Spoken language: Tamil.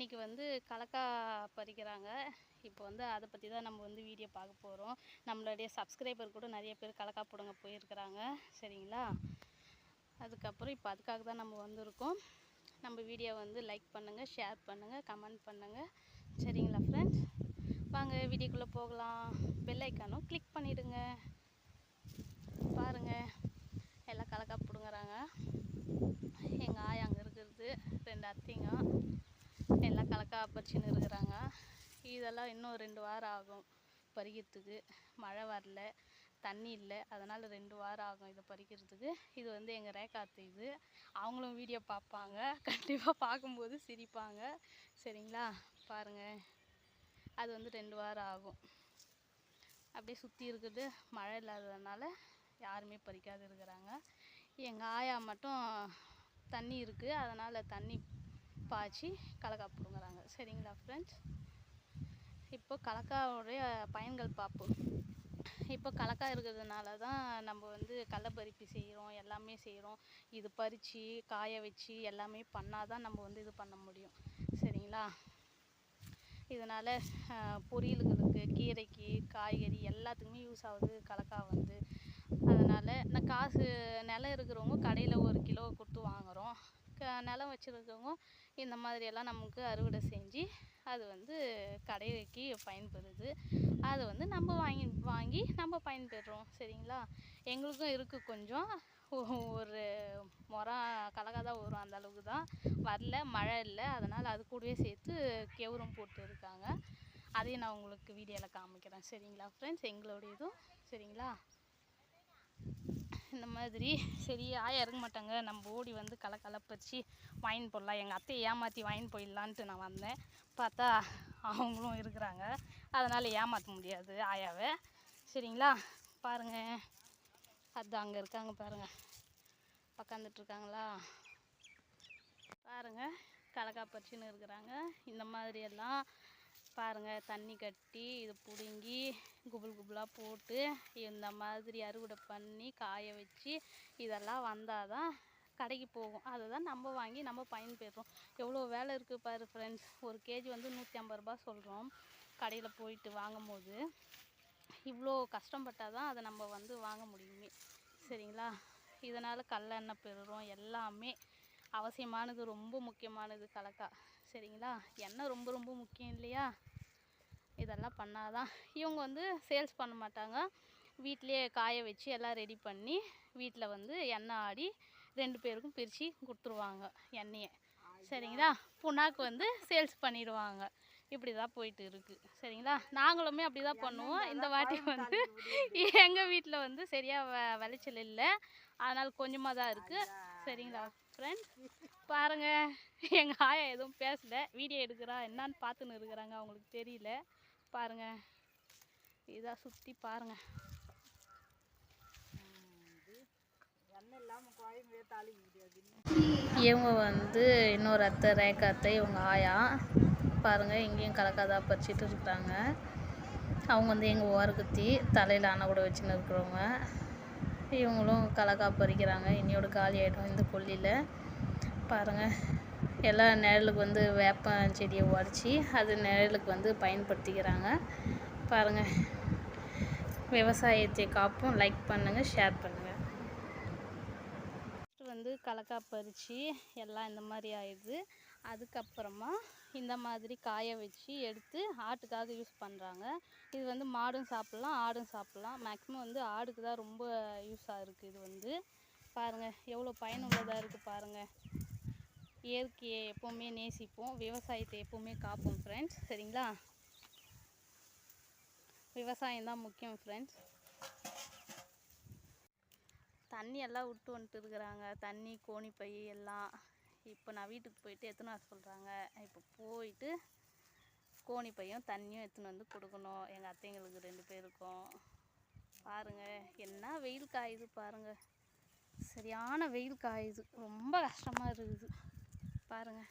இன்றைக்கி வந்து கலக்கா பறிக்கிறாங்க. இப்போ வந்து அதை பற்றி தான் நம்ம வந்து வீடியோ பார்க்க போகிறோம் நம்மளுடைய சப்ஸ்கிரைபர் கூட நிறைய பேர் கலக்கா பிடுங்க போயிருக்கிறாங்க. சரிங்களா? அதுக்கப்புறம் இப்போ அதுக்காக தான் நம்ம வந்திருக்கோம். நம்ம வீடியோ வந்து லைக் பண்ணுங்கள் ஷேர் பண்ணுங்கள் கமெண்ட் பண்ணுங்கள் சரிங்களா ஃப்ரெண்ட்ஸ் வாங்க வீடியோக்குள்ளே போகலாம். பெல் ஐக்கானும் கிளிக் பண்ணிவிடுங்க பாருங்கள் எல்லாம் கலக்கா பிடுங்குறாங்க எங்கள் ஆயா அங்கே இருக்கிறது ரெண்டு அத்தைங்க எல்லாம் கலக்கா பறிச்சுன்னு இருக்கிறாங்க. இதெல்லாம் இன்னும் ரெண்டு வாரம் ஆகும் பறிக்கிறதுக்கு. மழை வரல தண்ணி இல்லை. அதனால் ரெண்டு வாரம் ஆகும் இதை பறிக்கிறதுக்கு. இது வந்து எங்கள் ரேக்காத்து இது. அவங்களும் வீடியோ பார்ப்பாங்க. கண்டிப்பாக பார்க்கும்போது சிரிப்பாங்க. சரிங்களா? பாருங்கள் அது வந்து ரெண்டு வாரம் ஆகும். அப்படியே சுற்றி இருக்குது. மழை இல்லாததுனால யாருமே பறிக்காது இருக்கிறாங்க. எங்கள் ஆயா மட்டும் தண்ணி இருக்குது அதனால் தண்ணி பாய்ச்சி கலக்கா பிடுங்குறாங்க. சரிங்களா ஃப்ரெண்ட்ஸ் இப்போ கலக்காவுடைய பயன்கள் பார்ப்போம் இப்போ கலக்கா இருக்கிறதுனால தான் நம்ம வந்து கடலப்பருப்பி செய்கிறோம் எல்லாமே செய்கிறோம் இது பறித்து காய வச்சு எல்லாமே பண்ணால் தான் நம்ம வந்து இது பண்ண முடியும். சரிங்களா? இதனால் பொரியல்களுக்கு கீரைக்கு காய்கறி எல்லாத்துக்குமே யூஸ் ஆகுது கலக்கா வந்து. அதனால் இந்த காசு நிலம் இருக்கிறவங்க கடையில் ஒரு கிலோ கொடுத்து வாங்குகிறோம் நிலம் வச்சுருக்கவங்க இந்த மாதிரியெல்லாம் நமக்கு அறுவடை செஞ்சு அது வந்து கடைக்கு பயன்பெறுது அதை வந்து நம்ம வாங்கி வாங்கி நம்ம பயன்பெறுறோம் சரிங்களா? எங்களுக்கும் இருக்குது கொஞ்சம். ஒரு முறம் கலகா தான் வரும் அந்த அளவுக்கு தான். வரல மழை இல்லை. அதனால் அது கூடவே சேர்த்து கெவுரம் போட்டு இருக்காங்க. அதையும் நான் உங்களுக்கு வீடியோவில் காமிக்கிறேன். சரிங்களா ஃப்ரெண்ட்ஸ் எங்களுடைய இதுவும் சரிங்களா? இந்த மாதிரி சரி ஆயா இறங்க மாட்டாங்க. நம்ம ஓடி வந்து களை களை பறிச்சு வாங்கின்னு போடலாம். எங்கள் அத்தையை ஏமாற்றி வாங்கின்னு போயிடலான்ட்டு நான் வந்தேன். பார்த்தா அவங்களும் இருக்கிறாங்க. அதனால் ஏமாற்ற முடியாது ஆயாவை. சரிங்களா? பாருங்கள் அது அங்கே இருக்காங்க பாருங்கள் உக்காந்துட்ருக்காங்களா பாருங்கள் கலக்கா பறிச்சுன்னு இருக்கிறாங்க. இந்த மாதிரி எல்லாம் பாருங்கள் தண்ணி கட்டி இது பிடுங்கி குபுல் குபுலாக போட்டு இந்த மாதிரி அறுவடை பண்ணி காய வச்சு இதெல்லாம் வந்தால் தான் கடைக்கு போகும். அதை தான் நம்ம வாங்கி நம்ம பயன்பெறுறோம். எவ்வளோ வேலை இருக்குது பாரு ஃப்ரெண்ட்ஸ் ஒரு கேஜி வந்து நூற்றி ஐம்பது ரூபா சொல்கிறோம் கடையில் போயிட்டு வாங்கும் போது இவ்வளோ கஷ்டப்பட்டால் தான் அதை நம்ம வந்து வாங்க முடியுமே. சரிங்களா? இதனால் கடலெண்ணெய் பெறுறோம். எல்லாமே அவசியமானது ரொம்ப முக்கியமானது கலக்கா. சரிங்களா? எண்ணெய் ரொம்ப ரொம்ப முக்கியம் இல்லையா? இதெல்லாம் பண்ணாதான். இவங்க வந்து சேல்ஸ் பண்ண மாட்டாங்க. வீட்டிலேயே காய வச்சு எல்லாம் ரெடி பண்ணி வீட்டில் வந்து எண்ணெய் ஆடி ரெண்டு பேருக்கும் பிரித்து கொடுத்துருவாங்க எண்ணெயை. சரிங்களா? புண்ணாக்கு வந்து சேல்ஸ் பண்ணிடுவாங்க. இப்படி தான் போயிட்டு இருக்கு. சரிங்களா? நாங்களுமே அப்படி தான் பண்ணுவோம். இந்த வாட்டி வந்து எங்கள் வீட்டில் வந்து சரியாக வ விளைச்சல் இல்லை. அதனால் கொஞ்சமாக தான் இருக்குது சரிங்களா ஃப்ரெண்ட்ஸ் பாருங்கள் எங்கள் ஆயா எதுவும் பேசல. வீடியோ எடுக்கிறா என்னன்னு பார்த்துன்னு இருக்கிறாங்க அவங்களுக்கு தெரியல. பாருங்கள் இதாக சுற்றி பாருங்கள் இவங்க வந்து இன்னொரு அத்தை ரேக்க அத்தை இவங்க ஆயா. பாருங்கள் இங்கேயும் கலக்காதா பறிச்சிட்டு இருக்கிறாங்க அவங்க வந்து எங்கள் ஓரக்குத்தி தலையில் அணை கூட வச்சுன்னு இருக்கிறவங்க. இவங்களும் கலக்கா பறிக்கிறாங்க இன்னையோட காலி ஆகிடும் இந்த கொல்லியில். பாருங்கள் எல்லாம் நிழலுக்கு வந்து வேப்ப செடியை உடச்சி அது நிழலுக்கு வந்து பயன்படுத்திக்கிறாங்க. பாருங்கள் விவசாயத்தை காப்போம். லைக் பண்ணுங்கள் ஷேர் பண்ணுங்கள் வந்து கலக்கா பறித்து எல்லாம் இந்த மாதிரி ஆயிடுது. அதுக்கப்புறமா இந்த மாதிரி காய வச்சு எடுத்து ஆட்டுக்காக யூஸ் பண்ணுறாங்க இது வந்து மாடும் சாப்பிட்லாம் ஆடும் சாப்பிட்லாம். மேக்ஸிமம் வந்து ஆடுக்கு தான் ரொம்ப யூஸாக இருக்குது இது வந்து. பாருங்கள் எவ்வளோ பயனுள்ளதாக இருக்குது பாருங்கள் இயற்கையை எப்போவுமே நேசிப்போம். விவசாயத்தை எப்போவுமே காப்போம் ஃப்ரெண்ட்ஸ் சரிங்களா? விவசாயம் தான் முக்கியம் ஃப்ரெண்ட்ஸ் தண்ணி எல்லாம் விட்டு வந்துட்டு இருக்கிறாங்க. தண்ணி கோணிப்பை எல்லாம். இப்போ நான் வீட்டுக்கு போயிட்டு எடுத்துன்னு வர சொல்கிறாங்க இப்போ போயிட்டு கோணிப்பையும் தண்ணியும் எடுத்துன்னு வந்து கொடுக்கணும். எங்கள் அத்தைங்களுக்கு ரெண்டு பேருக்கும். பாருங்கள் என்ன வெயில் காயுது பாருங்கள் சரியான வெயில் காயுது. ரொம்ப கஷ்டமாக இருக்குது. பாருங்கள்